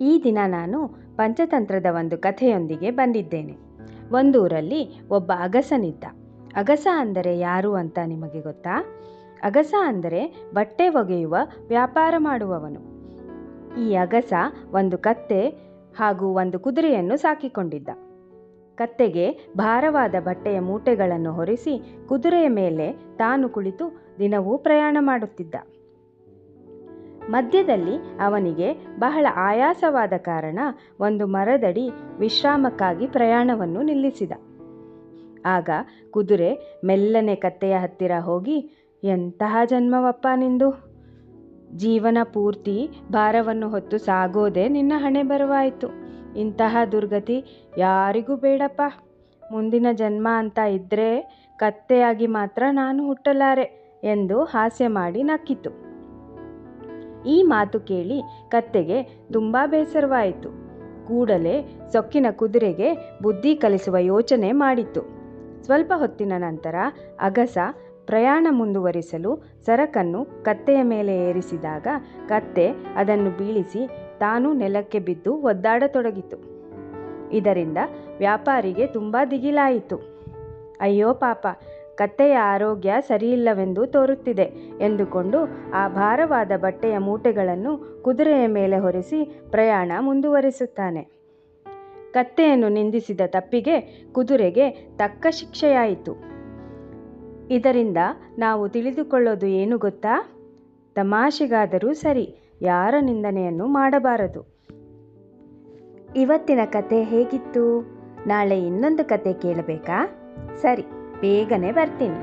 ಈ ದಿನ ನಾನು ಪಂಚತಂತ್ರದ ಒಂದು ಕಥೆಯೊಂದಿಗೆ ಬಂದಿದ್ದೇನೆ. ಒಂದೂರಲ್ಲಿ ಒಬ್ಬ ಅಗಸನಿದ್ದ. ಅಗಸ ಅಂದರೆ ಯಾರು ಅಂತ ನಿಮಗೆ ಗೊತ್ತಾ? ಅಗಸ ಅಂದರೆ ಬಟ್ಟೆ ಒಗೆಯುವ, ವ್ಯಾಪಾರ ಮಾಡುವವನು. ಈ ಅಗಸ ಒಂದು ಕತ್ತೆ ಹಾಗೂ ಒಂದು ಕುದುರೆಯನ್ನು ಸಾಕಿಕೊಂಡಿದ್ದ. ಕತ್ತೆಗೆ ಭಾರವಾದ ಬಟ್ಟೆಯ ಮೂಟೆಗಳನ್ನು ಹೊರಿಸಿ ಕುದುರೆಯ ಮೇಲೆ ತಾನು ಕುಳಿತು ದಿನವೂ ಪ್ರಯಾಣ ಮಾಡುತ್ತಿದ್ದ. ಮಧ್ಯದಲ್ಲಿ ಅವನಿಗೆ ಬಹಳ ಆಯಾಸವಾದ ಕಾರಣ ಒಂದು ಮರದಡಿ ವಿಶ್ರಾಮಕ್ಕಾಗಿ ಪ್ರಯಾಣವನ್ನು ನಿಲ್ಲಿಸಿದ. ಆಗ ಕುದುರೆ ಮೆಲ್ಲನೆ ಕತ್ತೆಯ ಹತ್ತಿರ ಹೋಗಿ, ಎಂತಹ ಜನ್ಮವಪ್ಪ ನಿಂದು? ಜೀವನ ಪೂರ್ತಿ ಭಾರವನ್ನು ಹೊತ್ತು ಸಾಗೋದೆ ನಿನ್ನ ಹಣೆ ಬರವಾಯಿತು. ಇಂತಹ ದುರ್ಗತಿ ಯಾರಿಗೂ ಬೇಡಪ್ಪ. ಮುಂದಿನ ಜನ್ಮ ಅಂತ ಇದ್ದರೆ ಕತ್ತೆಯಾಗಿ ಮಾತ್ರ ನಾನು ಹುಟ್ಟಲಾರೆ ಎಂದು ಹಾಸ್ಯ ಮಾಡಿ ನಕ್ಕಿತು. ಈ ಮಾತು ಕೇಳಿ ಕತ್ತೆಗೆ ತುಂಬ ಬೇಸರವಾಯಿತು. ಕೂಡಲೇ ಸೊಕ್ಕಿನ ಕುದುರೆಗೆ ಬುದ್ಧಿ ಕಲಿಸುವ ಯೋಚನೆ ಮಾಡಿತು ಸ್ವಲ್ಪ ಹೊತ್ತಿನ ನಂತರ ಅಗಸ ಪ್ರಯಾಣ ಮುಂದುವರಿಸಲು ಸರಕನ್ನು ಕತ್ತೆಯ ಮೇಲೆ ಏರಿಸಿದಾಗ ಕತ್ತೆ ಅದನ್ನು ಬೀಳಿಸಿ ತಾನು ನೆಲಕ್ಕೆ ಬಿದ್ದು ಒದ್ದಾಡತೊಡಗಿತು. ಇದರಿಂದ ವ್ಯಾಪಾರಿಗೆ ತುಂಬ ದಿಗಿಲಾಯಿತು. ಅಯ್ಯೋ ಪಾಪ ಕತ್ತೆಯ ಆರೋಗ್ಯ ಸರಿಯಿಲ್ಲವೆಂದು ತೋರುತ್ತಿದೆ ಎಂದುಕೊಂಡು ಆ ಭಾರವಾದ ಬಟ್ಟೆಯ ಮೂಟೆಗಳನ್ನು ಕುದುರೆಯ ಮೇಲೆ ಹೊರಿಸಿ ಪ್ರಯಾಣ ಮುಂದುವರಿಸುತ್ತಾನೆ. ಕತ್ತೆಯನ್ನು ನಿಂದಿಸಿದ ತಪ್ಪಿಗೆ ಕುದುರೆಗೆ ತಕ್ಕ ಶಿಕ್ಷೆಯಾಯಿತು. ಇದರಿಂದ ನಾವು ತಿಳಿದುಕೊಳ್ಳೋದು ಏನು ಗೊತ್ತಾ? ತಮಾಷೆಗಾದರೂ ಸರಿ, ಯಾರ ನಿಂದನೆಯನ್ನು ಮಾಡಬಾರದು. ಇವತ್ತಿನ ಕತೆ ಹೇಗಿತ್ತು? ನಾಳೆ ಇನ್ನೊಂದು ಕತೆ ಕೇಳಬೇಕಾ? ಸರಿ. ಬೇಗನೆ ಬರ್ತೀನಿ